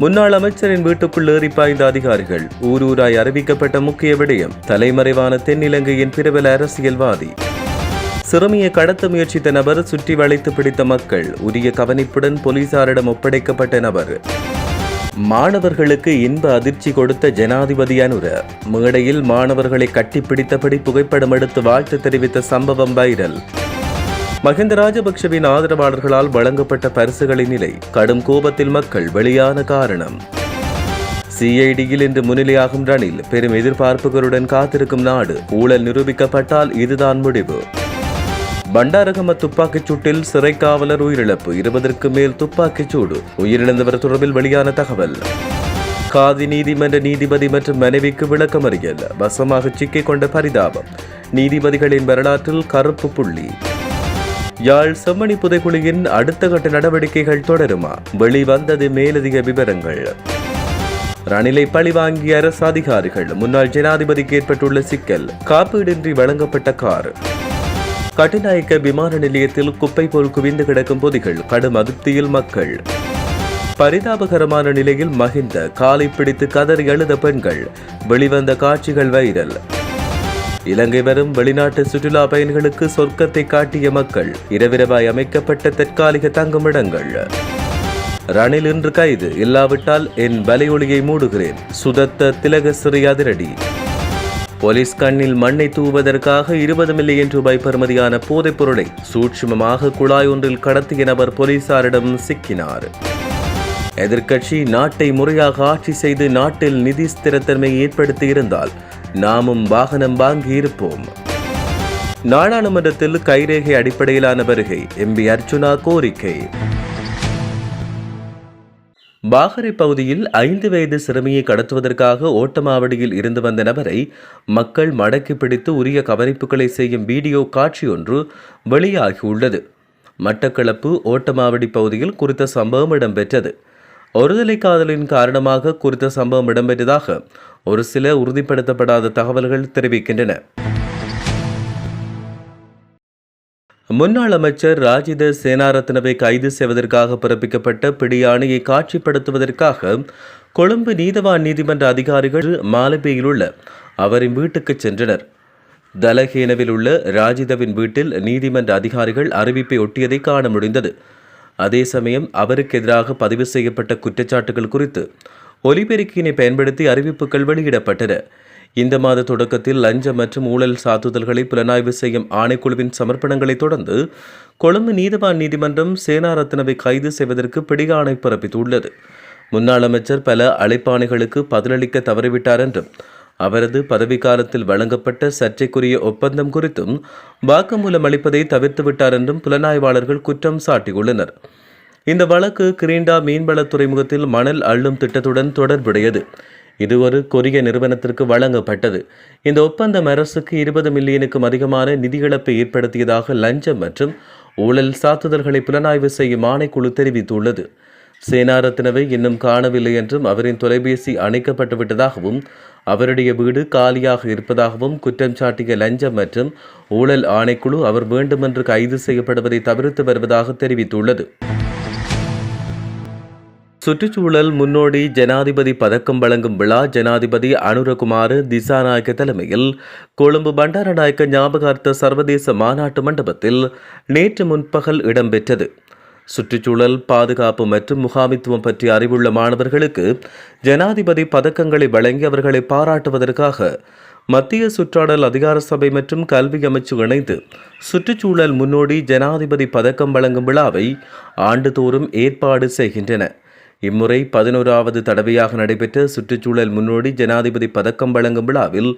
முன்னாள் அமைச்சரின் வீட்டுக்குள் ஏறி பாய்ந்த அதிகாரிகள் ஊரூராய் அறிவிக்கப்பட்ட முக்கிய விடயம் தலைமறைவான தென்னிலங்கையின் பிரபல அரசியல்வாதி. சிறுமியை கடத்த முயற்சித்த நபர் சுற்றி வளைத்து பிடித்த மக்கள் உரிய கவனிப்புடன் போலீசாரிடம் ஒப்படைக்கப்பட்ட நபர். மாணவர்களுக்கு இன்ப அதிர்ச்சி கொடுத்த ஜனாதிபதி அனுர மேடையில் மாணவர்களை கட்டிப்பிடித்தபடி புகைப்படம் எடுத்து வாழ்த்து தெரிவித்த சம்பவம் வைரல். மஹிந்த ராஜபக்ஷவின் ஆதரவாளர்களால் வழங்கப்பட்ட பரிசுகளின் நிலை கடும் கோபத்தில் மக்கள் வெளியான காரணம். சிஐடியில் இன்று முன்னிலையாகும் ரணில் பெரும் எதிர்பார்ப்புகளுடன் காத்திருக்கும் நாடு ஊழல் நிரூபிக்கப்பட்டால் இதுதான் முடிவு. பண்டாரகம துப்பாக்கிச் சூட்டில் சிறை காவலர் உயிரிழப்பு இருபதற்கு மேல் துப்பாக்கிச் சூடு உயிரிழந்தவர் தொடர்பில் வெளியான தகவல். காதி நீதிமன்ற நீதிபதி மற்றும் மனைவிக்கு விளக்கமறியல் வசமாக சிக்கிக் கொண்ட பரிதாபம் நீதிபதிகளின் வரலாற்றில் கருப்பு புள்ளி. யாழ் செம்மணி புதைக்குழியின் அடுத்த கட்ட நடவடிக்கைகள் தொடருமா? வெளிவந்தது மேலதிக விவரங்கள். ரணிலை பழிவாங்கிய அரசு அதிகாரிகள் முன்னாள் ஜனாதிபதிக்கு ஏற்பட்டுள்ள சிக்கல் காப்பீடின்றி வழங்கப்பட்ட கார். கட்டுநாயக்க விமான நிலையத்தில் குப்பை போல் குவிந்து கிடக்கும் பொதிகள் கடும் அதிருப்தியில் மக்கள். பரிதாபகரமான நிலையில் மகிந்த காலை பிடித்து கதறி எழுத பெண்கள் வெளிவந்த காட்சிகள் வைரல். இலங்கை வரும் வெளிநாட்டு சுற்றுலா பயணிகளுக்கு சொர்க்கத்தை காட்டிய மக்கள் இரவிரவாய் அமைக்கப்பட்ட தற்காலிக தங்குமிடங்கள். ரணில் இன்று கைது. இல்லாவிட்டால் என் வலையொலியை மூடுகிறேன். சுதத்த திலகசிறி அதிரடி. போலீஸ் கண்ணில் மண்ணை தூவதற்காக இருபது மில்லியன் ரூபாய் பெறுமதியான போதைப் பொருளை சூட்சுமமாக குழாய் ஒன்றில் கடத்திய நபர் போலீசாரிடம் சிக்கினார். எதிர்க்கட்சி நாட்டை முறையாக ஆட்சி செய்து நாட்டில் நிதி ஸ்திரத்தன்மை ஏற்படுத்தி இருந்தால் நாமும் வாகனம் வாங்கி இருப்போம் நாடாளுமன்றத்தில் கைரேகை அடிப்படையிலான வருகை எம்பி அர்ஜுனா கோரிக்கை. பாகரை பகுதியில் ஐந்து வயது சிறுமியை கடத்துவதற்காக ஓட்டமாவடியில் இருந்து வந்த நபரை மக்கள் மடக்கி பிடித்து உரிய கவனிப்புகளை செய்யும் வீடியோ காட்சி ஒன்று வெளியாகியுள்ளது. மட்டக்களப்பு ஓட்டமாவடி பகுதியில் குறித்த சம்பவம் இடம்பெற்றது. ஒருதலை காதலின் காரணமாக குறித்த சம்பவம் இடம்பெற்றதாக ஒரு சில உறுதிப்படுத்தப்படாத தகவல்கள் தெரிவிக்கின்றன. முன்னாள் அமைச்சர் ராஜித சேனாரத்னவை கைது செய்வதற்காக பிறப்பிக்கப்பட்ட பிடியாணையை காட்சிப்படுத்துவதற்காக கொழும்பு நீதவான் நீதிமன்ற அதிகாரிகள் மாலபேயில் உள்ள அவரின் வீட்டுக்கு சென்றனர். தலஹேனவில் உள்ள ராஜிதவின் வீட்டில் நீதிமன்ற அதிகாரிகள் அறிவிப்பை ஒட்டியதை காண முடிந்தது. அதே சமயம் அவருக்கு எதிராக பதிவு செய்யப்பட்ட குற்றச்சாட்டுகள் குறித்து ஒலிபெருக்கியினை பயன்படுத்தி அறிவிப்புகள் வெளியிடப்பட்டன. இந்த மாத தொடக்கத்தில் லஞ்ச மற்றும் ஊழல் சாத்துதல்களை புலனாய்வு செய்யும் ஆணைக்குழுவின் சமர்ப்பணங்களை தொடர்ந்து கொழும்பு நீதவான் நீதிமன்றம் சேனாரத்னவை கைது செய்வதற்கு பிடியாணை பிறப்பித்துள்ளது. முன்னாள் அமைச்சர் பல அழைப்பாணைகளுக்கு பதிலளிக்க தவறிவிட்டார் என்றும் அவரது பதவிக்காலத்தில் வழங்கப்பட்ட சர்ச்சைக்குரிய ஒப்பந்தம் குறித்தும் வாக்குமூலம் அளிப்பதை தவிர்த்துவிட்டார் என்றும் புலனாய்வாளர்கள் குற்றம் சாட்டியுள்ளனர். இந்த வழக்கு கிரீண்டா மீன்வள துறைமுகத்தில் மணல் அள்ளும் திட்டத்துடன் தொடர்புடையது. இது ஒரு கொரிய நிறுவனத்திற்கு வழங்கப்பட்டது. இந்த ஒப்பந்தம் அரசுக்கு இருபது மில்லியனுக்கும் அதிகமான நிதி இழப்பை ஏற்படுத்தியதாக லஞ்சம் மற்றும் ஊழல் சாத்துதல்களை புலனாய்வு செய்யும் ஆணைக்குழு தெரிவித்துள்ளது. சேனாரத்னவை இன்னும் காணவில்லை என்றும் அவரின் தொலைபேசி அணைக்கப்பட்டு விட்டதாகவும் அவருடைய வீடு காலியாக இருப்பதாகவும் குற்றம் சாட்டிய லஞ்சம் மற்றும் ஊழல் ஆணைக்குழு அவர் வேண்டுமென்று கைது செய்யப்படுவதை தவிர்த்து வருவதாக தெரிவித்துள்ளது. சுற்றுச்சூழல் முன்னோடி ஜனாதிபதி பதக்கம் வழங்கும் விழா ஜனாதிபதி அனுரகுமார் திசாநாயக்க தலைமையில் கொழும்பு பண்டாரநாயக்க ஞாபகார்த்த சர்வதேச மாநாட்டு மண்டபத்தில் நேற்று முன்பகல் இடம்பெற்றது. சுற்றுச்சூழல் பாதுகாப்பு மற்றும் முகாமித்துவம் பற்றி அறிவுள்ள மாணவர்களுக்கு ஜனாதிபதி பதக்கங்களை வழங்கி அவர்களை பாராட்டுவதற்காக மத்திய சுற்றாடல் அதிகார சபை மற்றும் கல்வி அமைச்சு இணைந்து சுற்றுச்சூழல் முன்னோடி ஜனாதிபதி பதக்கம் வழங்கும் விழாவை ஆண்டுதோறும் ஏற்பாடு செய்கின்றன. இம்முறை பதினோராவது தடவையாக நடைபெற்ற சுற்றுச்சூழல் முன்னோடி ஜனாதிபதி பதக்கம் வழங்கும் விழாவில்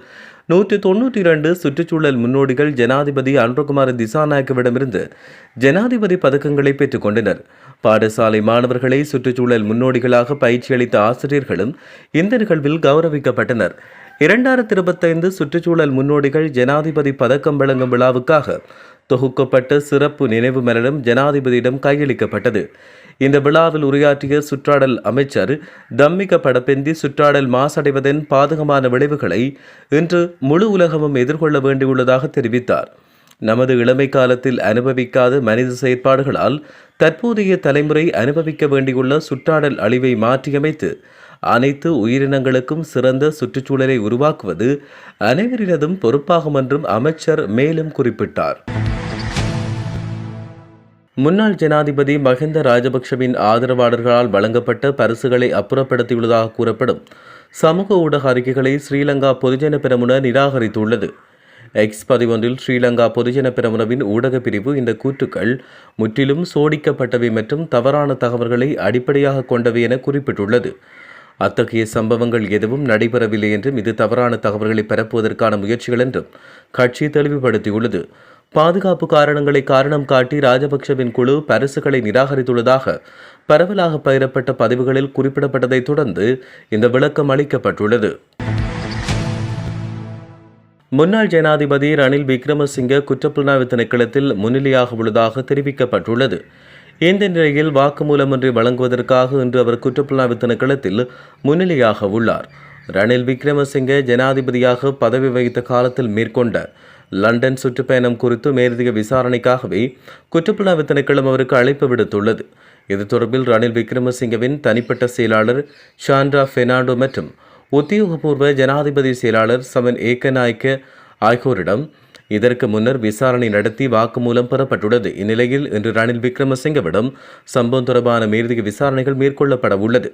நூற்றி தொன்னூற்றி இரண்டு சுற்றுச்சூழல் முன்னோடிகள் ஜனாதிபதி அனுரகுமார் திசாநாயக்கவிடமிருந்து ஜனாதிபதி பதக்கங்களை பெற்றுக்கொண்டனர் பாடசாலை மாணவர்களை சுற்றுச்சூழல் முன்னோடிகளாக பயிற்சி அளித்த ஆசிரியர்களும் இந்த நிகழ்வில் கௌரவிக்கப்பட்டனர். இரண்டாயிரத்தி இருபத்தைந்து சுற்றுச்சூழல் முன்னோடிகள் ஜனாதிபதி பதக்கம் வழங்கும் விழாவுக்காக தொகுக்கப்பட்ட சிறப்பு நினைவு மலரும் ஜனாதிபதியிடம் கையளிக்கப்பட்டது. இந்த விழாவில் உரையாற்றிய சுற்றாடல் அமைச்சர் தம்மிக படப்பெந்தி சுற்றாடல் மாசடைவதன் பாதகமான விளைவுகளை இன்று முழு உலகமும் எதிர்கொள்ள வேண்டியுள்ளதாக தெரிவித்தார். நமது இளமை காலத்தில் அனுபவிக்காத மனித செயற்பாடுகளால் தற்போதைய தலைமுறை அனுபவிக்க வேண்டியுள்ள சுற்றாடல் அழிவை மாற்றியமைத்து அனைத்து உயிரினங்களுக்கும் சிறந்த சுற்றுச்சூழலை உருவாக்குவது அனைவரினதும் பொறுப்பாகும் என்றும் அமைச்சர் மேலும் குறிப்பிட்டார். முன்னாள் ஜனாதிபதி மஹிந்த ராஜபக்ஷவின் ஆதரவாளர்களால் வழங்கப்பட்ட பரிசுகளை அப்புறப்படுத்தியுள்ளதாக கூறப்படும் சமூக ஊடக அறிக்கைகளை ஸ்ரீலங்கா பொதுஜன பெரமுன நிராகரித்துள்ளது. எக்ஸ் பதிவொன்றில் ஸ்ரீலங்கா பொதுஜன பெரமுனவின் ஊடக பிரிவு இந்த கூற்றுக்கள் முற்றிலும் சோடிக்கப்பட்டவை மற்றும் தவறான தகவல்களை அடிப்படையாக கொண்டவை என குறிப்பிட்டுள்ளது. அத்தகைய சம்பவங்கள் எதுவும் நடைபெறவில்லை என்றும் இது தவறான தகவல்களை பரப்புவதற்கான முயற்சிகள் என்றும் கட்சி தெளிவுபடுத்தியுள்ளது. பாதுகாப்பு காரணங்களை காரணம் காட்டி ராஜபக்சவின் குழு பரிசுகளை நிராகரித்துள்ளதாக பரவலாக பயிரப்பட்ட பதிவுகளில் குறிப்பிடப்பட்டதைத் தொடர்ந்து இந்த விளக்கம் அளிக்கப்பட்டுள்ளது. முன்னாள் ஜனாதிபதி ரணில் விக்ரமசிங்க குற்றப்புலனாய்வு திணைக்களத்தில் முன்னிலையாக உள்ளதாக தெரிவிக்கப்பட்டுள்ளது. இந்த நிலையில் வாக்குமூலம் ஒன்றை வழங்குவதற்காக இன்று அவர் குற்றப்புலனாய்வு திணைக்களத்தில் முன்னிலையாக உள்ளார். ரணில் விக்ரமசிங்க ஜனாதிபதியாக பதவி வகித்த காலத்தில் மேற்கொண்ட லண்டன் சுற்றுப்பயணம் குறித்து மேலதிக விசாரணைக்காகவே குற்றப்புலனாய்வு திணைக்களம் அவருக்கு அழைப்பு விடுத்துள்ளது. இது தொடர்பில் ரணில் விக்ரமசிங்கவின் தனிப்பட்ட செயலாளர் ஷாண்ட்ரா பெர்னாண்டோ மற்றும் உத்தியோகபூர்வ ஜனாதிபதி செயலாளர் சமன் ஏக்கநாயக்க ஆகியோரிடம் இதற்கு முன்னர் விசாரணை நடத்தி வாக்குமூலம் பெறப்பட்டுள்ளது. இந்நிலையில் இன்று ரணில் விக்ரமசிங்கவிடம் சம்பவம் தொடர்பான மேலதிக விசாரணைகள் மேற்கொள்ளப்பட உள்ளது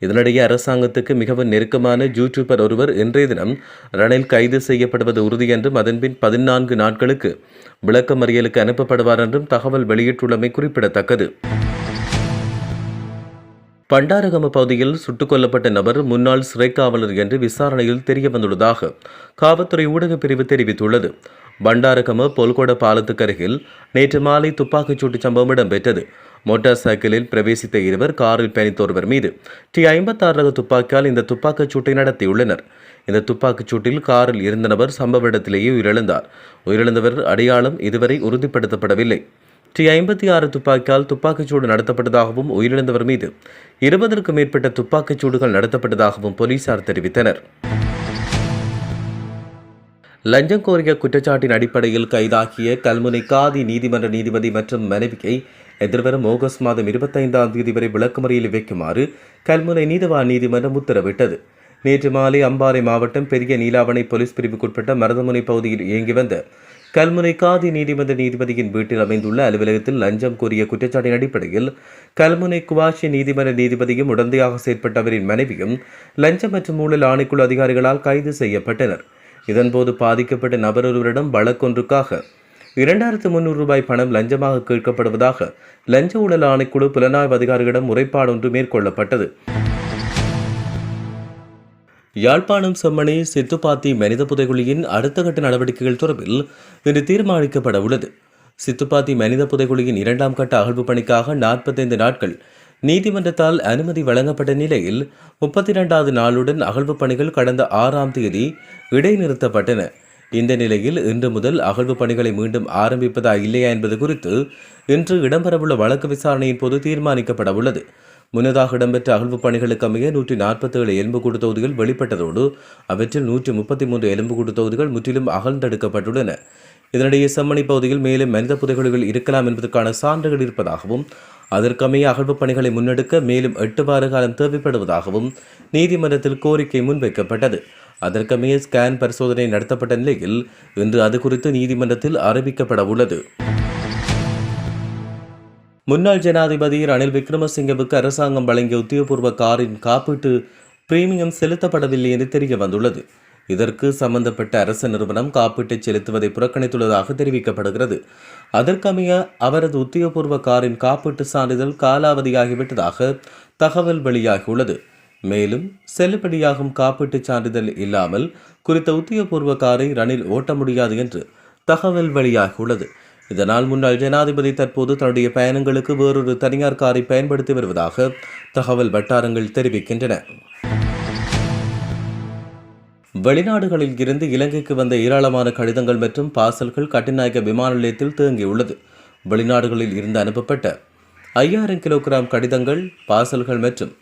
இதனிடையே அரசாங்கத்துக்கு மிகவும் நெருக்கமான யூடியூபர் ஒருவர் இன்றைய தினம் ரணில் கைது செய்யப்படுவது உறுதி என்றும் அதன்பின் பதினான்கு நாட்களுக்கு விளக்கமறியலுக்கு அனுப்பப்படுவார் என்றும் தகவல் வெளியிட்டுள்ளமை குறிப்பிடத்தக்கது. பண்டாரகம பகுதியில் சுட்டுக் கொல்லப்பட்ட நபர் முன்னாள் சிறை காவலர் என்று விசாரணையில் தெரிய வந்துள்ளதாக காவல்துறை ஊடகப் பிரிவு தெரிவித்துள்ளது. பண்டாரகம பொல்கொட பாலத்துக்கு அருகில் நேற்று மாலை துப்பாக்கிச்சூட்டு சம்பவம் இடம்பெற்றது. மோட்டார் சைக்கிளில் பிரவேசித்த இருவர் காரில் பயணித்தொருவர் மீது டி ஐம்பத்தாறு ரக துப்பாக்கியால் இந்த துப்பாக்கிச் சூட்டை நடத்தியுள்ளனர். இந்த துப்பாக்கிச் சூட்டில் காரில் இருந்த நபர் சம்பவ இடத்திலேயே உயிரிழந்தார். உயிரிழந்தவர் அடையாளம் இதுவரை உறுதிப்படுத்தப்படவில்லை. டி ஐம்பத்தி ஆறு துப்பாக்கியால் துப்பாக்கிச்சூடு நடத்தப்பட்டதாகவும் உயிரிழந்தவர் மீது இருபதற்கும் மேற்பட்ட துப்பாக்கிச் சூடுகள் நடத்தப்பட்டதாகவும் போலீசார் தெரிவித்தனர். லஞ்சம் கோரிய குற்றச்சாட்டின் அடிப்படையில் கைதாகிய கல்முனை காதி நீதிமன்ற நீதிபதி மற்றும் மனைவியை எதிர்வரும் ஆகஸ்ட் மாதம் இருபத்தைந்தாம் தேதி வரை விளக்குமறியில் வைக்குமாறு கல்முனை நீதிவான் நீதிமன்றம் உத்தரவிட்டது. நேற்று மாலை அம்பாறை மாவட்டம் பெரிய நீலாவணை போலீஸ் பிரிவுக்குட்பட்ட மருதமுனை பகுதியில் இயங்கி வந்த கல்முனை காதி நீதிமன்ற நீதிபதியின் வீட்டில் அமைந்துள்ள அலுவலகத்தில் லஞ்சம் கோரிய குற்றச்சாட்டின் அடிப்படையில் கல்முனை குவாஷி நீதிமன்ற நீதிபதியும் உடந்தையாக செயற்பட்டவரின் மனைவியும் லஞ்சம் மற்றும் ஊழல் ஆணைக்குழு அதிகாரிகளால் கைது செய்யப்பட்டனர். இதன்போது பாதிக்கப்பட்ட நபர் ஒருவரிடம் வழக்கொன்றுக்காக இரண்டாயிரத்து முன்னூறு ரூபாய் பணம் லஞ்சமாக கேட்கப்படுவதாக லஞ்ச ஊழல் ஆணைக்குழு புலனாய்வு அதிகாரிகளிடம் முறைப்பாடு ஒன்று மேற்கொள்ளப்பட்டது. யாழ்ப்பாணம் செம்மணி சித்துப்பாத்தி மனித புதைகுழியின் அடுத்த கட்ட நடவடிக்கைகள் தொடர்பில் இன்று தீர்மானிக்கப்பட உள்ளது. சித்துப்பாத்தி மனித புதைகுழியின் இரண்டாம் கட்ட அகழ்வு பணிக்காக நாற்பத்தைந்து நாட்கள் நீதிமன்றத்தால் அனுமதி வழங்கப்பட்ட நிலையில் முப்பத்தி இரண்டாவது நாளுடன் அகழ்வு பணிகள் கடந்த ஆறாம் தேதி இடைநிறுத்தப்பட்டன. இந்த நிலையில் இன்று முதல் அகழ்வு பணிகளை மீண்டும் ஆரம்பிப்பதா இல்லையா என்பது குறித்து இன்று இடம்பெறவுள்ள வழக்கு விசாரணையின் போது தீர்மானிக்கப்பட உள்ளது. முன்னதாக இடம்பெற்ற அகழ்வு பணிகளுக்கு அமைய நூற்றி நாற்பத்தேழு எலும்புக்கூடு தொகுதிகள் வெளிப்பட்டதோடு அவற்றில் நூற்றி முப்பத்தி மூன்று எலும்புக்கூடு தொகுதிகள் முற்றிலும் அகழ்ந்தெடுக்கப்பட்டுள்ளன. இதனிடையே செம்மணி பகுதியில் மேலும் மனித புதைகுழிகள் இருக்கலாம் என்பதற்கான சான்றுகள் இருப்பதாகவும் அதற்கமைய அகழ்வு பணிகளை முன்னெடுக்க மேலும் எட்டு வார காலம் தேவைப்படுவதாகவும் நீதிமன்றத்தில் கோரிக்கை முன்வைக்கப்பட்டது. அதற்கமைய ஸ்கேன் பரிசோதனை நடத்தப்பட்ட நிலையில் இன்று அது குறித்து நீதிமன்றத்தில் அறிவிக்கப்பட உள்ளது. முன்னாள் ஜனாதிபதி ரணில் விக்ரமசிங்கவுக்கு அரசாங்கம் வழங்கிய உத்தியோகபூர்வ காரின் காப்பீட்டு பிரீமியம் செலுத்தப்படவில்லை என்று தெரிய வந்துள்ளது. இதற்கு சம்பந்தப்பட்ட அரசு நிறுவனம் காப்பீட்டை செலுத்துவதை புறக்கணித்துள்ளதாக தெரிவிக்கப்படுகிறது. அதற்கமைய அவரது உத்தியோகபூர்வ காரின் காப்பீட்டு சான்றிதழ் காலாவதியாகிவிட்டதாக தகவல் வெளியாகியுள்ளது. மேலும் செல்லுபடியாகும் காப்பீட்டுச் சான்றிதழ் இல்லாமல் குறித்த உத்தியோகபூர்வ காரை ரணில் ஓட்ட முடியாது என்று தகவல் வெளியாகியுள்ளது. இதனால் முன்னாள் ஜனாதிபதி தற்போது தன்னுடைய பயணங்களுக்கு வேறொரு தனியார் காரை பயன்படுத்தி வருவதாக தகவல் வட்டாரங்கள் தெரிவிக்கின்றன. வெளிநாடுகளில் இருந்து இலங்கைக்கு வந்த ஏராளமான கடிதங்கள் மற்றும் பார்சல்கள் கட்டிநாயக விமான நிலையத்தில் தேங்கியுள்ளது. வெளிநாடுகளில் இருந்து அனுப்பப்பட்ட ஐயாயிரம் கிலோகிராம் கடிதங்கள் பார்சல்கள் மற்றும்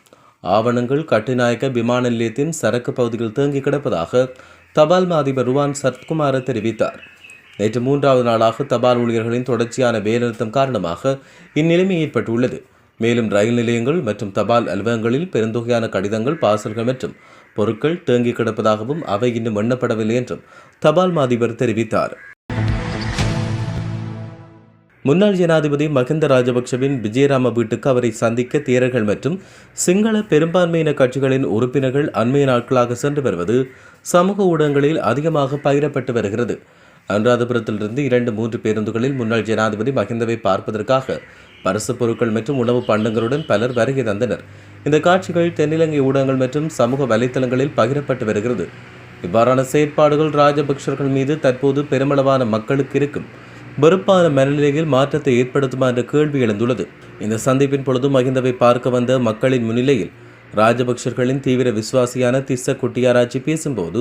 ஆவணங்கள் கட்டுநாயக்க விமான நிலையத்தின் சரக்கு பகுதியில் தேங்கி கிடப்பதாக தபால் மாதிபர் ருவான் சரத்குமார் தெரிவித்தார். நேற்று மூன்றாவது நாளாக தபால் ஊழியர்களின் தொடர்ச்சியான வேலைநிறுத்தம் காரணமாக இந்நிலைமை ஏற்பட்டுள்ளது. மேலும் ரயில் நிலையங்கள் மற்றும் தபால் அலுவலகங்களில் பெருந்தொகையான கடிதங்கள் பார்சல்கள் மற்றும் பொருட்கள் தேங்கி கிடப்பதாகவும் அவை இன்னும் எண்ணப்படவில்லை என்றும் தபால் மாதிபர் தெரிவித்தார். முன்னாள் ஜனாதிபதி மகிந்த ராஜபக்சவின் விஜயராம வீட்டுக்கு அவரை சந்திக்க தேரர்கள் மற்றும் சிங்கள பெரும்பான்மையின கட்சிகளின் உறுப்பினர்கள் அண்மைய நாட்களாக சென்று வருவது சமூக ஊடகங்களில் அதிகமாக பகிரப்பட்டு வருகிறது. அனுராதபுரத்திலிருந்து இரண்டு மூன்று பேருந்துகளில் முன்னாள் ஜனாதிபதி மகிந்தவை பார்ப்பதற்காக பரிசு பொருட்கள் மற்றும் உணவு பண்டங்களுடன் பலர் வருகை தந்தனர். இந்த காட்சிகள் தென்னிலங்கை ஊடகங்கள் மற்றும் சமூக வலைத்தளங்களில் பகிரப்பட்டு வருகிறது. இவ்வாறான செயற்பாடுகள் ராஜபக்ஷர்கள் மீது தற்போது பெருமளவான மக்களுக்கு இருக்கும். வெறுப்பான மனநிலையில் மாற்றத்தை ஏற்படுத்துமா என்ற கேள்வி எழுந்துள்ளது. இந்த சந்திப்பின் பொழுது மகிந்தவை பார்க்க வந்த மக்களின் முன்னிலையில் ராஜபக்சர்களின் தீவிர விசுவாசியான திஸ்ஸ குட்டியாராச்சி பேசும்போது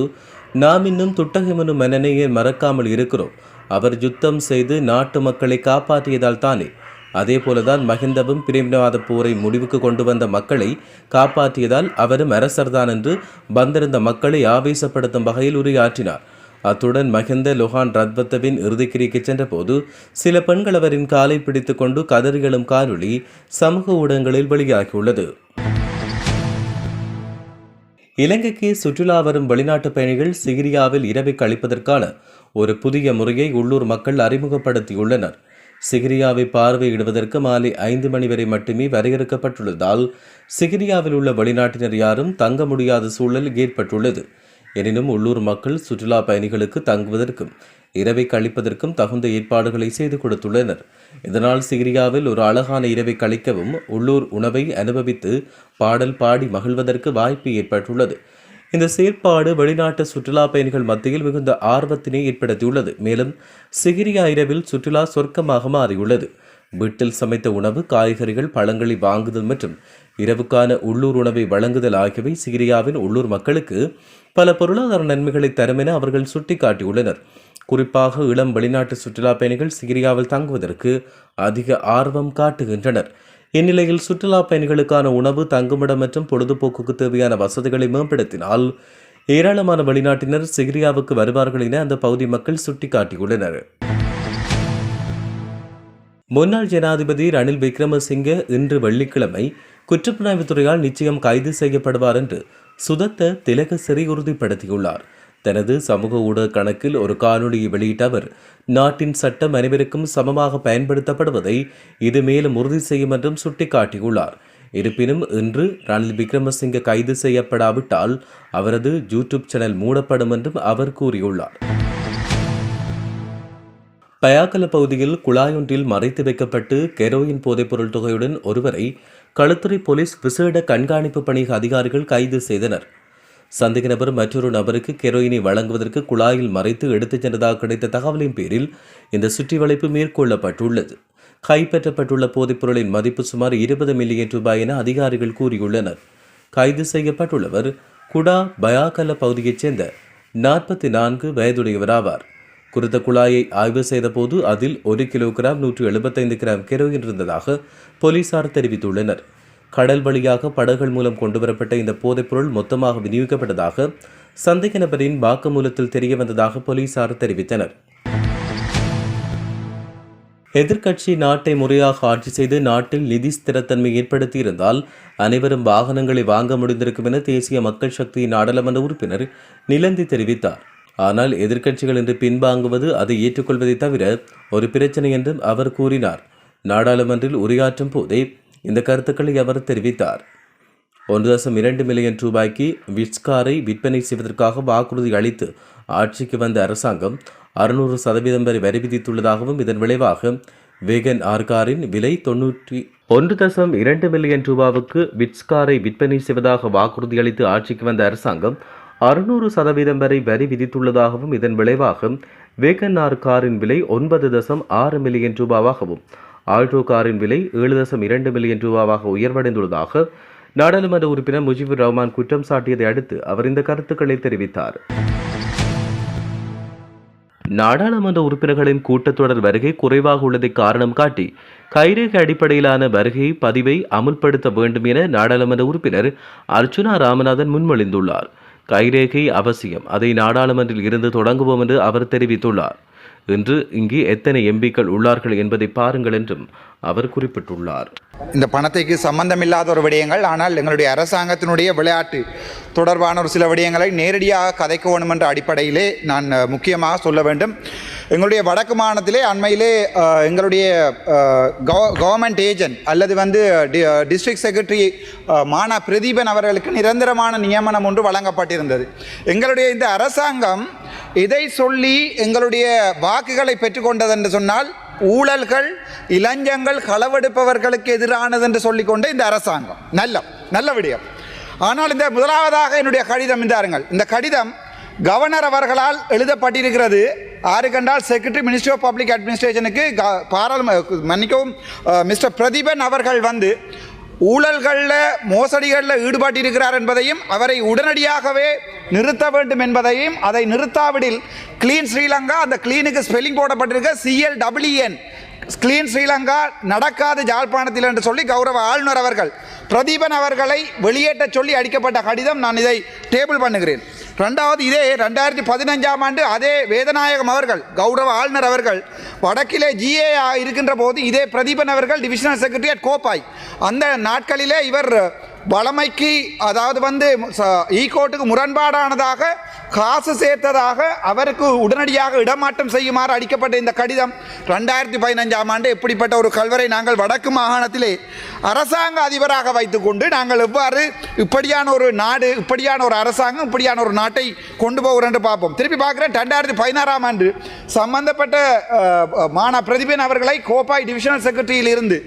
நாம் இன்னும் துட்டகமனு மன்னனையை மறக்காமல் இருக்கிறோம். அவர் யுத்தம் செய்து நாட்டு மக்களை காப்பாற்றியதால் தானே. அதே போலதான் மகிந்தவும் பிரிவினவாத போரை முடிவுக்கு கொண்டு வந்த மக்களை காப்பாற்றியதால் அவரும் அரசர்தான் என்று வந்திருந்த மக்களை ஆவேசப்படுத்தும் வகையில் உரையாற்றினார். அத்துடன் மகிந்த லொஹான் ரத்வத்தவின் இறுதிக்கிரிக்கு சென்றபோது சில பெண்கள் அவரின் காலை பிடித்துக்கொண்டு கதறிகளும் காணொளி சமூக ஊடகங்களில் வெளியாகியுள்ளது. இலங்கைக்கு சுற்றுலா வரும் வெளிநாட்டு பயணிகள் சிகிரியாவில் இரவை கழிப்பதற்கான ஒரு புதிய முறையை உள்ளூர் மக்கள் அறிமுகப்படுத்தியுள்ளனர். சிகிரியாவை பார்வையிடுவதற்கு மாலை ஐந்து மணி வரை மட்டுமே வரையறுக்கப்பட்டுள்ளதால் சிகிரியாவில் உள்ள வெளிநாட்டினர் யாரும் தங்க முடியாத சூழல் ஏற்பட்டுள்ளது. எனினும் உள்ளூர் மக்கள் சுற்றுலா பயணிகளுக்கு தங்குவதற்கும் இரவை கழிப்பதற்கும் தகுந்த ஏற்பாடுகளை செய்து கொடுத்துள்ளனர். இதனால் சிகிரியாவில் ஒரு அழகான இரவை கழிக்கவும் உள்ளூர் உணவை அனுபவித்து பாடல் பாடி மகிழ்வதற்கு வாய்ப்பு ஏற்பட்டுள்ளது. இந்த செயற்பாடு வெளிநாட்டு சுற்றுலா பயணிகள் மத்தியில் மிகுந்த ஆர்வத்தினை ஏற்படுத்தியுள்ளது. மேலும் சிகிரியா இரவில் சுற்றுலா சொர்க்கமாக மாறியுள்ளது. வீட்டில் சமைத்த உணவு காய்கறிகள் பழங்களை வாங்குதல் மற்றும் இரவுக்கான உள்ளூர் உணவை வழங்குதல் ஆகியவை சிகிரியாவின் உள்ளூர் மக்களுக்கு பல பொருளாதார நன்மைகளை தரும் என அவர்கள் சுட்டிக்காட்டியுள்ளனர். குறிப்பாக இளம் வெளிநாட்டு சுற்றுலா பயணிகள் சிகிரியாவில் தங்குவதற்கு அதிக ஆர்வம் காட்டுகின்றனர். இந்நிலையில் சுற்றுலா பயணிகளுக்கான உணவு தங்குமிடம் மற்றும் பொழுதுபோக்குக்கு தேவையான வசதிகளை மேம்படுத்தினால் ஏராளமான வெளிநாட்டினர் சிகிரியாவுக்கு வருவார்கள் என அந்த பகுதி மக்கள் சுட்டிக்காட்டியுள்ளனர். முன்னாள் ஜனாதிபதி ரணில் விக்ரமசிங்கே இன்று வெள்ளிக்கிழமை குற்றப்புலனாய்வுத்துறையால் நிச்சயம் கைது செய்யப்படுவார் என்று சுதத்த திலகசிறி உறுதிப்படுத்தியுள்ளார். தனது சமூக ஊடக கணக்கில் ஒரு காணொலியை வெளியிட்ட அவர் நாட்டின் சட்டம் அனைவருக்கும் சமமாக பயன்படுத்தப்படுவதை இது மேலும் உறுதி செய்யும் என்றும் சுட்டிக்காட்டியுள்ளார். இருப்பினும் இன்று ரணில் விக்ரமசிங்க கைது செய்யப்படாவிட்டால் அவரது யூடியூப் சேனல் மூடப்படும் என்றும் அவர் கூறியுள்ளார். பயாக்கல பகுதியில் குழாயொன்றில் மறைத்து வைக்கப்பட்டு கெரோயின் போதைப்பொருள் தொகையுடன் ஒருவரை களுத்துறை போலீஸ் விசேட கண்காணிப்பு பணி அதிகாரிகள் கைது செய்தனர். சந்தேக நபர் மற்றொரு நபருக்கு கெரோயினை வழங்குவதற்கு குழாயில் மறைத்து எடுத்துச் சென்றதாக கிடைத்த தகவலின் பேரில் இந்த சுற்றி வளைப்பு மேற்கொள்ளப்பட்டுள்ளது. கைப்பற்றப்பட்டுள்ள போதைப்பொருளின் மதிப்பு சுமார் இருபது மில்லியன் ரூபாய் என அதிகாரிகள் கூறியுள்ளனர். கைது செய்யப்பட்டுள்ளவர் குடா பயாக்கல பகுதியைச் சேர்ந்த நாற்பத்தி நான்கு வயதுடையவர் ஆவார் குறித்த குழாயை ஆய்வு செய்தபோது அதில் ஒரு கிலோகிராம் நூற்று எழுபத்தைந்து கிராம் கெரோயின் இருந்ததாக போலீசார் தெரிவித்துள்ளனர். கடல் வழியாக படகுகள் மூலம் கொண்டுவரப்பட்ட இந்த போதைப்பொருள் மொத்தமாக விநியோகிக்கப்பட்டதாக சந்தேக நபரின் வாக்குமூலத்தில் தெரிய வந்ததாக போலீசார் தெரிவித்தனர். எதிர்க்கட்சி நாட்டை முறையாக ஆட்சி செய்து நாட்டில் நிதி ஸ்திரத்தன்மை ஏற்படுத்தியிருந்தால் அனைவரும் வாகனங்களை வாங்க முடிந்திருக்கும் என தேசிய மக்கள் சக்தியின் நாடாளுமன்ற உறுப்பினர் நிலந்தி தெரிவித்தார். ஆனால் எதிர்க்கட்சிகள் என்று பின்வாங்குவது அதை ஏற்றுக்கொள்வதை தவிர ஒரு பிரச்சனை என்றும் அவர் கூறினார். நாடாளுமன்றில் உரையாற்றும் போதே இந்த கருத்துக்களை அவர் தெரிவித்தார். ஒன்று தசம் இரண்டு மில்லியன் ரூபாய்க்கு விட்ஸ்காரை விற்பனை செய்வதற்காக வாக்குறுதி அளித்து ஆட்சிக்கு வந்த அரசாங்கம் அறுநூறு சதவீதம் வரை வரி விதித்துள்ளதாகவும் இதன் விளைவாக வேகன் ஆர்காரின் விலை தொன்னூற்றி ஒன்று தசம் இரண்டு மில்லியன் ரூபாவுக்கு விட்ஸ்காரை விற்பனை செய்வதாக வாக்குறுதி அளித்து ஆட்சிக்கு வந்த அரசாங்கம் அறுநூறு சதவீதம் வரை வரி விதித்துள்ளதாகவும் இதன் விளைவாக வேகன் ஆர் காரின் விலை ஒன்பது தசம் ஆறு மில்லியன் ரூபாவாகவும் ஆல்டோ காரின் விலை ஏழு தசம் இரண்டு மில்லியன் ரூபாவாக உயர்வடைந்துள்ளதாக நாடாளுமன்ற உறுப்பினர் முஜிபுர் ரஹ்மான் குற்றம் சாட்டியதை அடுத்து அவர் இந்த கருத்துக்களை தெரிவித்தார். நாடாளுமன்ற உறுப்பினர்களின் கூட்டத்தொடர் வருகை குறைவாக உள்ளதை காரணம் காட்டி கைரேகை அடிப்படையிலான வருகை பதிவை அமுல்படுத்த வேண்டும் என நாடாளுமன்ற உறுப்பினர் அர்ச்சுனா ராமநாதன் முன்மொழிந்துள்ளார். கைரேகை அவசியம். அதை நாடாளுமன்றில் இருந்து தொடங்குவோம் என்று அவர் தெரிவித்துள்ளார். இன்று இங்கே எத்தனை எம்பிக்கள் உள்ளார்கள் என்பதை பாருங்கள் என்றும் அவர் குறிப்பிட்டுள்ளார். இந்த பணத்தைக்கு சம்பந்தமில்லாத ஒரு விடயங்கள் ஆனால் எங்களுடைய அரசாங்கத்தினுடைய விளையாட்டு தொடர்பான ஒரு சில விடயங்களை நேரடியாக கதைக்க வேண்டும் என்ற அடிப்படையிலே நான் முக்கியமாக சொல்ல வேண்டும். எங்களுடைய வடக்கு மாநிலத்திலே அண்மையிலே எங்களுடைய கவர்மெண்ட் ஏஜென்ட் அல்லது வந்து டிஸ்ட்ரிக்ட் செக்ரட்டரி மானா பிரதீபன் அவர்களுக்கு நிரந்தரமான நியமனம் ஒன்று வழங்கப்பட்டிருந்தது. எங்களுடைய இந்த அரசாங்கம் இதை சொல்லி எங்களுடைய வாக்குகளை பெற்றுக்கொண்டது என்று சொன்னால் ஊழல்கள் இளஞ்சங்கள் களவெடுப்பவர்களுக்கு எதிரானது என்று சொல்லிக்கொண்டு இந்த அரசாங்கம். நல்ல நல்ல விடயம். ஆனால் இந்த முதலாவதாக என்னுடைய கடிதம் இந்தாருங்கள். இந்த கடிதம் கவர்னர் அவர்களால் எழுதப்பட்டிருக்கிறது. ஆறு கண்டால் செக்ரட்டரி மினிஸ்ட்ரி ஆஃப் பப்ளிக் அட்மினிஸ்ட்ரேஷனுக்கு பாராளும மன்னிக்கவும் மிஸ்டர் பிரதீபன் அவர்கள் வந்து ஊழல்களில் மோசடிகளில் ஈடுபட்டிருக்கிறார் என்பதையும் அவரை உடனடியாகவே நிறுத்த வேண்டும் என்பதையும் அதை நிறுத்தாவிடில் கிளீன் ஸ்ரீலங்கா அந்த கிளீனுக்கு spelling போடப்பட்டிருக்க C L W N clean Sri Lanka நடக்காது ஜாழ்ப்பாணத்தில் என்று சொல்லி கௌரவ ஆளுநர் அவர்கள் பிரதீபன் அவர்களை வெளியேற்றச் சொல்லி அடிக்கப்பட்ட கடிதம் நான் இதை டேபிள் பண்ணுகிறேன். ரெண்டாவது இதே ரெண்டாயிரத்தி பதினஞ்சாம் ஆண்டு அதே வேதநாயகம் அவர்கள் கௌரவ ஆளுநர் அவர்கள் வடக்கிலே ஜிஏ இருக்கின்ற போது இதே பிரதீபன் அவர்கள் டிவிஷனல் செக்ரட்டரி அட் கோப்பாய் அந்த நாட்களிலே இவர் வளமைக்கு அதாவது வந்து ஈகோட்டுக்கு முரண்பாடானதாக காசு சேர்த்ததாக அவருக்கு உடனடியாக இடமாற்றம் செய்யுமாறு அளிக்கப்பட்ட இந்த கடிதம் ரெண்டாயிரத்தி பதினஞ்சாம் ஆண்டு இப்படிப்பட்ட ஒரு கல்வரை நாங்கள் வடக்கு மாகாணத்திலே அரசாங்க அதிபராக வைத்துக்கொண்டு நாங்கள் எவ்வாறு இப்படியான ஒரு நாடு இப்படியான ஒரு அரசாங்கம் இப்படியான ஒரு நாட்டை கொண்டு போகிறோம் என்று பார்ப்போம். திருப்பி பார்க்குறேன் ரெண்டாயிரத்தி பதினாறாம் ஆண்டு சம்பந்தப்பட்ட மானா பிரதிபன் அவர்களை கோப்பாய் டிவிஷனல் செக்ரட்டரியில் இருந்து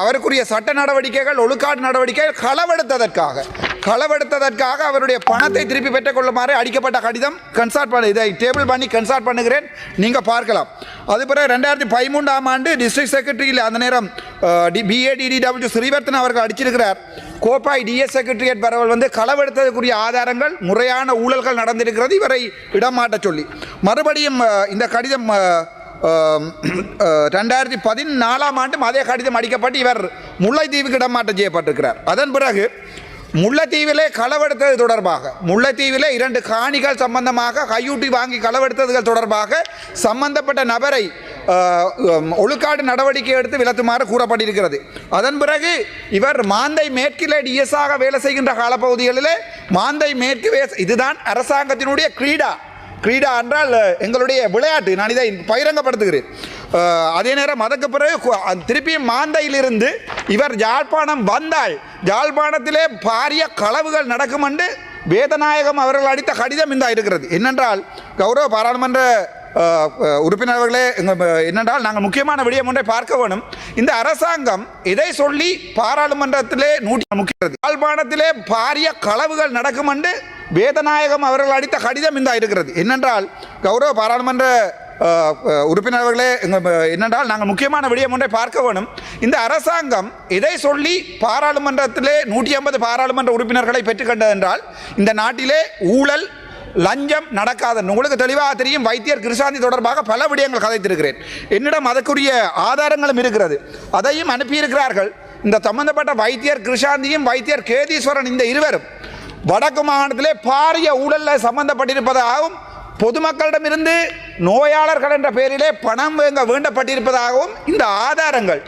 அவருக்குரிய சட்ட நடவடிக்கைகள் ஒழுக்காட்டு நடவடிக்கைகள் களவெடுத்ததற்காக களவெடுத்ததற்காக அவருடைய பணத்தை திருப்பி பெற்றுக் கொள்ளுமாறு அடிக்கப்பட்ட கடிதம் கன்சல்ட் பண்ண இதை டேபிள் பண்ணி கன்சல்ட் பண்ணுகிறேன். நீங்கள் பார்க்கலாம். அது பிறகு ரெண்டாயிரத்தி பதிமூன்றாம் ஆண்டு டிஸ்ட்ரிக்ட் செக்ரட்டரியில் அந்த நேரம் பிஏடிடிடபிள்யூ ஸ்ரீவர்த்தன் அவர்கள் அடிச்சிருக்கிறார். கோப்பாய் டிஎஸ் செக்ரட்டரியேட் பரவல் வந்து களவெடுத்ததுக்குரிய ஆதாரங்கள் முறையான ஊழல்கள் நடந்திருக்கிறது இவரை இடமாட்ட சொல்லி. மறுபடியும் இந்த கடிதம் ரெண்டாயிரத்தி பதினாலாம் ஆண்டும் அதே கடிதம் அடிக்கப்பட்டு இவர் முல்லைத்தீவுக்கு இடமாற்றம் செய்யப்பட்டிருக்கிறார். அதன் பிறகு முல்லைத்தீவிலே களவெடுத்தது தொடர்பாக முல்லைத்தீவிலே இரண்டு காணிகள் சம்பந்தமாக கையூட்டி வாங்கி களவெடுத்ததுகள் தொடர்பாக சம்பந்தப்பட்ட நபரை ஒழுக்காடு நடவடிக்கை எடுத்து விலத்துமாறு கூறப்பட்டிருக்கிறது. அதன் பிறகு இவர் மாந்தை மேற்கிலே டிஎஸ்ஆக வேலை செய்கின்ற காலப்பகுதிகளிலே மாந்தை மேற்கு இதுதான் அரசாங்கத்தினுடைய கிரீடா. கிரீடா என்றால் எங்களுடைய விளையாட்டு. நான் இதை பகிரங்கப்படுத்துகிறேன். அதே நேரம் அதற்கு பிறகு திருப்பியும் மாந்தையிலிருந்து இவர் யாழ்ப்பாணம் வந்தால் யாழ்ப்பாணத்திலே பாரிய களவுகள் நடக்கும் என்று வேதநாயகம் அவர்கள் அடித்த கடிதம் இந்த இருக்கிறது. என்னென்றால் கௌரவ பாராளுமன்ற உறுப்பினர்களே என்னென்றால் நாங்கள் முக்கியமான விடயம் ஒன்றை பார்க்க வேணும். இந்த அரசாங்கம் இதை சொல்லி பாராளுமன்றத்திலே நூற்றி முக்கியது. யாழ்ப்பாணத்திலே பாரிய களவுகள் நடக்கும் என்று வேதநாயகம் அவர்கள் அடித்த கடிதம் இந்த இருக்கிறது. என்னென்றால் கௌரவ பாராளுமன்ற உறுப்பினர்களே என்னென்றால் நாங்கள் முக்கியமான விடயம் ஒன்றை பார்க்க வேணும். இந்த அரசாங்கம் இதை சொல்லி பாராளுமன்றத்திலே நூற்றி ஐம்பது பாராளுமன்ற உறுப்பினர்களை பெற்றுக்கொண்டது என்றால் இந்த நாட்டிலே ஊழல் லஞ்சம் நடக்காத. உங்களுக்கு தெளிவாக தெரியும் வைத்தியர் கிருஷாந்தி தொடர்பாக பல விடயங்கள் கதைத்திருக்கிறேன். என்னிடம் அதற்குரிய ஆதாரங்களும் இருக்கிறது. அதையும் அனுப்பியிருக்கிறார்கள். இந்த சம்பந்தப்பட்ட வைத்தியர் கிருஷாந்தியும் வைத்தியர் கேதீஸ்வரன் இந்த இருவரும். வடக்கு மாகாணத்திலே பாரிய ஊழலில் சம்பந்தப்பட்டிருப்பதாகவும் பொதுமக்களிடமிருந்து நோயாளர்கள் என்ற பெயரிலே பணம் வேங்க வேண்டப்பட்டிருப்பதாகவும் இந்த ஆதாரங்கள்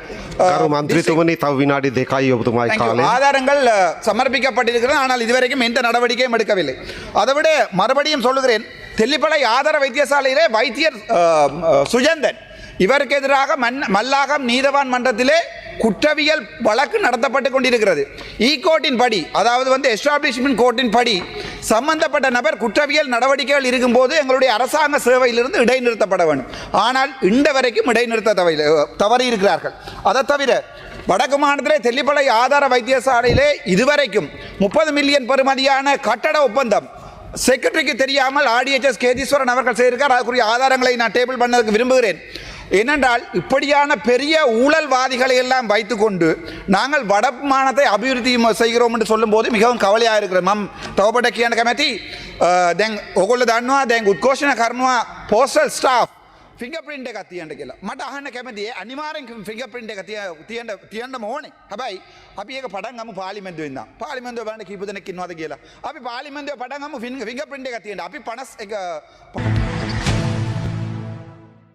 ஆதாரங்கள் சமர்ப்பிக்கப்பட்டிருக்கிறது. ஆனால் இதுவரைக்கும் எந்த நடவடிக்கையும் எடுக்கவில்லை. அதைவிட மறுபடியும் சொல்லுகிறேன் தெல்லிப்பளை ஆதார வைத்தியசாலையிலே வைத்தியர் சுஜந்தன் இவருக்கு எதிராக மன் மல்லாகம் நீதவான் மன்றத்திலே குற்றவியல் வழக்கு நடத்தப்பட்டு கொண்டிருக்கிறது. E இ கோர்ட்டின் படி அதாவது வந்து எஸ்டாப்ளிஷ்மெண்ட் கோர்ட்டின் படி சம்பந்தப்பட்ட நபர் குற்றவியல் நடவடிக்கைகள் இருக்கும்போது எங்களுடைய அரசாங்க சேவையிலிருந்து இடைநிறுத்தப்பட வேண்டும். ஆனால் இன்று வரைக்கும் இடைநிறுத்த தவறி தவறி இருக்கிறார்கள். அதை தவிர வடக்கு மாநிலத்திலே தெல்லிப்பளை ஆதார வைத்தியசாலையிலே இதுவரைக்கும் முப்பது மில்லியன் பெறுமதியான கட்டட ஒப்பந்தம் செக்ரட்டரிக்கு தெரியாமல் ஆர்டிஎச்எஸ் கேதீஸ்வரன் அவர்கள் செய்திருக்கார். அதுக்குரிய ஆதாரங்களை நான் டேபிள் பண்ணதுக்கு விரும்புகிறேன். ஏனென்றால் இப்படியான பெரிய ஊழல்வாதிகளை எல்லாம் வைத்துக்கொண்டு நாங்கள் வடமானத்தை அபிவிருத்தி செய்கிறோம் என்று சொல்லும்போது மிகவும் கவலையாக இருக்கிறது මම තවපට කියන කැමැති දැන් ඔගොල්ල දන්නවා දැන් උත්කෝෂණ කරනවා පෝස්ටල් ස්ටාෆ් ෆිංග පින්ට එකක් තියන්ට කියලා මට අහන්න කැමති අනිවාරෙන් ෆිංග පින්ට එක තියන්ට තියන්න ඕනේ හැබයි අපි ඒක පටන් ගම පාලිමෙන්දුවන්න පාලිමෙන්ද බන්න කිපදනෙක් ඉන්නවාද කියලා අපි පාලිමෙන්ද පටන්ගම ෆිංග පින්ට එක තියෙන අපි පනස් එක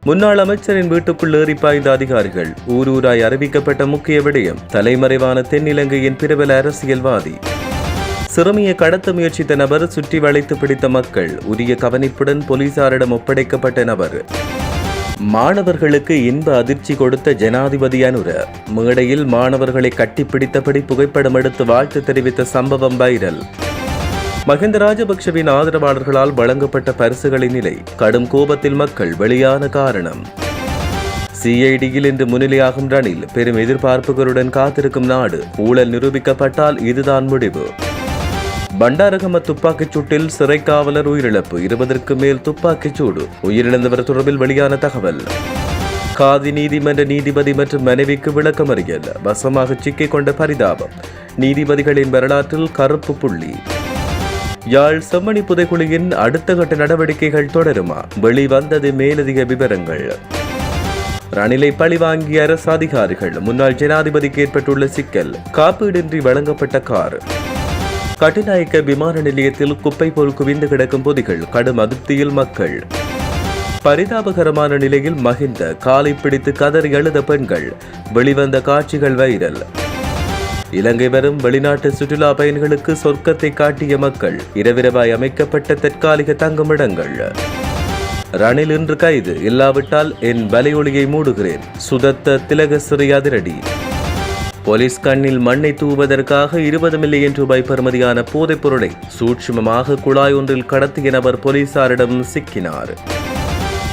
முன்னாள் அமைச்சரின் வீட்டுக்குள் ஏறி பாய்ந்த அதிகாரிகள் ஊரூராய் அறிவிக்கப்பட்ட முக்கிய விடயம் தலைமறைவான தென்னிலங்கையின் பிரபல அரசியல்வாதி. சிறுமியை கடத்த முயற்சித்த நபர் சுற்றி வளைத்து பிடித்த மக்கள் உரிய கவனிப்புடன் போலீசாரிடம் ஒப்படைக்கப்பட்ட நபர். மாணவர்களுக்கு இன்ப அதிர்ச்சி கொடுத்த ஜனாதிபதி அனுர மேடையில் மாணவர்களை கட்டிப்பிடித்தபடி புகைப்படம் எடுத்து வாழ்த்து தெரிவித்த சம்பவம் வைரல். மஹிந்த ராஜபக்ஷவின் ஆதரவாளர்களால் வழங்கப்பட்ட பரிசுகளின் நிலை கடும் கோபத்தில் மக்கள் வெளியான காரணம். சிஐடியில் இன்று முன்னிலையாகும் ரணில் பெரும் எதிர்பார்ப்புகளுடன் காத்திருக்கும் நாடு ஊழல் நிரூபிக்கப்பட்டால் இதுதான் முடிவு. பண்டாரகம துப்பாக்கிச் சூட்டில் சிறை காவலர் உயிரிழப்பு இருபதற்கு மேல் துப்பாக்கிச் சூடு உயிரிழந்தவர் தொடர்பில் வெளியான தகவல். காதி நீதிமன்ற நீதிபதி மற்றும் மனைவிக்கு விளக்கமறியல் வசமாக சிக்கிக் கொண்ட பரிதாபம் நீதிபதிகளின் வரலாற்றில் கருப்பு புள்ளி. யாழ் செம்மணி புதைக்குழியின் அடுத்த கட்ட நடவடிக்கைகள் தொடருமா? வெளிவந்தது மேலதிக விவரங்கள். ரணிலை பழிவாங்கிய அரசு அதிகாரிகள் முன்னாள் ஜனாதிபதிக்கு ஏற்பட்டுள்ள சிக்கல் காப்பீடின்றி வழங்கப்பட்ட கார். கட்டுநாயக்க விமான நிலையத்தில் குப்பை போல் குவிந்து கிடக்கும் பொதிகள் கடும் அதிருப்தியில் மக்கள். பரிதாபகரமான நிலையில் மகிந்த காலை பிடித்து கதறி எழுத பெண்கள். வெளிவந்த காட்சிகள் வைரல். இலங்கை வரும் வெளிநாட்டு சுற்றுலா பயணிகளுக்கு சொர்க்கத்தை காட்டிய மக்கள் இரவிரவாய் அமைக்கப்பட்ட தற்காலிக தங்குமிடங்கள். ரணில் இன்று கைது. இல்லாவிட்டால் என் வலையொலியை மூடுகிறேன். சுதத்த திலகசிறி அதிரடி. போலீஸ் கண்ணில் மண்ணை தூவதற்காக இருபது மில்லியன் ரூபாய் பெறுமதியான போதைப் பொருளை சூட்சுமமாக குழாய் ஒன்றில் கடத்திய நபர் போலீசாரிடம் சிக்கினார்.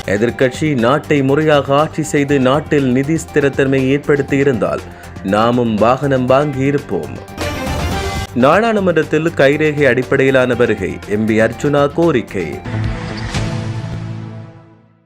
எதிர்க்கட்சி நாட்டை முறையாக ஆட்சி செய்து நாட்டில் நிதி ஸ்திரத்தன்மை ஏற்படுத்தி இருந்தால் நாமும் வாகனம் வாங்கியிருப்போம். நாடாளுமன்றத்தில் கைரேகை அடிப்படையிலான வருகை எம்பி அர்ஜுனா கோரிக்கை.